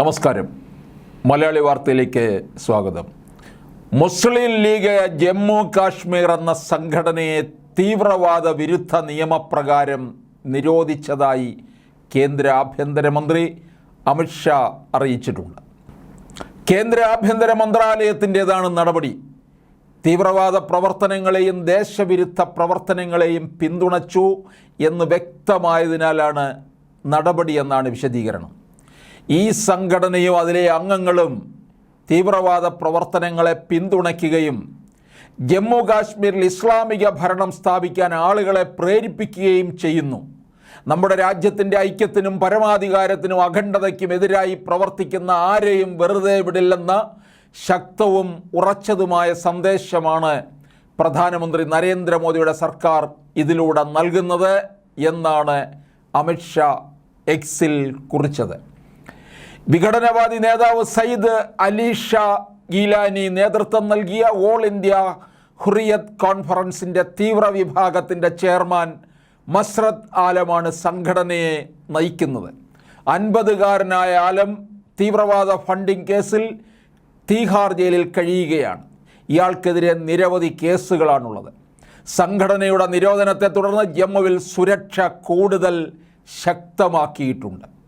നമസ്കാരം. മലയാളി വാർത്തയിലേക്ക് സ്വാഗതം. മുസ്ലിം ലീഗ് ജമ്മു കാശ്മീർ എന്ന സംഘടനയെ തീവ്രവാദ വിരുദ്ധ നിയമപ്രകാരം നിരോധിച്ചതായി കേന്ദ്ര ആഭ്യന്തരമന്ത്രി അമിത്ഷാ അറിയിച്ചിട്ടുണ്ട്. കേന്ദ്ര ആഭ്യന്തര മന്ത്രാലയത്തിന്റെതാണ് നടപടി. തീവ്രവാദ പ്രവർത്തനങ്ങളെയും ദേശവിരുദ്ധ പ്രവർത്തനങ്ങളെയും പിന്തുണച്ചു എന്ന് വ്യക്തമായതിനാലാണ് നടപടിയെന്നാണ് വിശദീകരണം. ഈ സംഘടനയും അതിലെ അംഗങ്ങളും തീവ്രവാദ പ്രവർത്തനങ്ങളെ പിന്തുണയ്ക്കുകയും ജമ്മു കാശ്മീരിൽ ഇസ്ലാമിക ഭരണം സ്ഥാപിക്കാൻ ആളുകളെ പ്രേരിപ്പിക്കുകയും ചെയ്യുന്നു. നമ്മുടെ രാജ്യത്തിന്റെ ഐക്യത്തിനും പരമാധികാരത്തിനും അഖണ്ഡതയ്ക്കും എതിരായി പ്രവർത്തിക്കുന്ന ആരെയും വെറുതെ വിടില്ലെന്ന ശക്തവും ഉറച്ചതുമായ സന്ദേശമാണ് പ്രധാനമന്ത്രി നരേന്ദ്രമോദിയുടെ സർക്കാർ ഇതിലൂടെ നൽകുന്നത് എന്നാണ് അമിത്ഷാ എക്സിൽ കുറിച്ചത്. വിഘടനവാദി നേതാവ് സയ്യിദ് അലി ഷാ ഗീലാനി നേതൃത്വം നൽകിയ ഓൾ ഇന്ത്യ ഹുറിയത് കോൺഫറൻസിന്റെ തീവ്ര വിഭാഗത്തിന്റെ ചെയർമാൻ മസ്രത് ആലമാണ് സംഘടനയെ നയിക്കുന്നത്. അൻപതുകാരനായ ആലം തീവ്രവാദ ഫണ്ടിംഗ് കേസിൽ തീഹാർ ജയിലിൽ കഴിയുകയാണ്. ഇയാൾക്കെതിരെ നിരവധി കേസുകളാണുള്ളത്. സംഘടനയുടെ നിരോധനത്തെ തുടർന്ന് ജമ്മുവിൽ സുരക്ഷ കൂടുതൽ ശക്തമാക്കിയിട്ടുണ്ട്.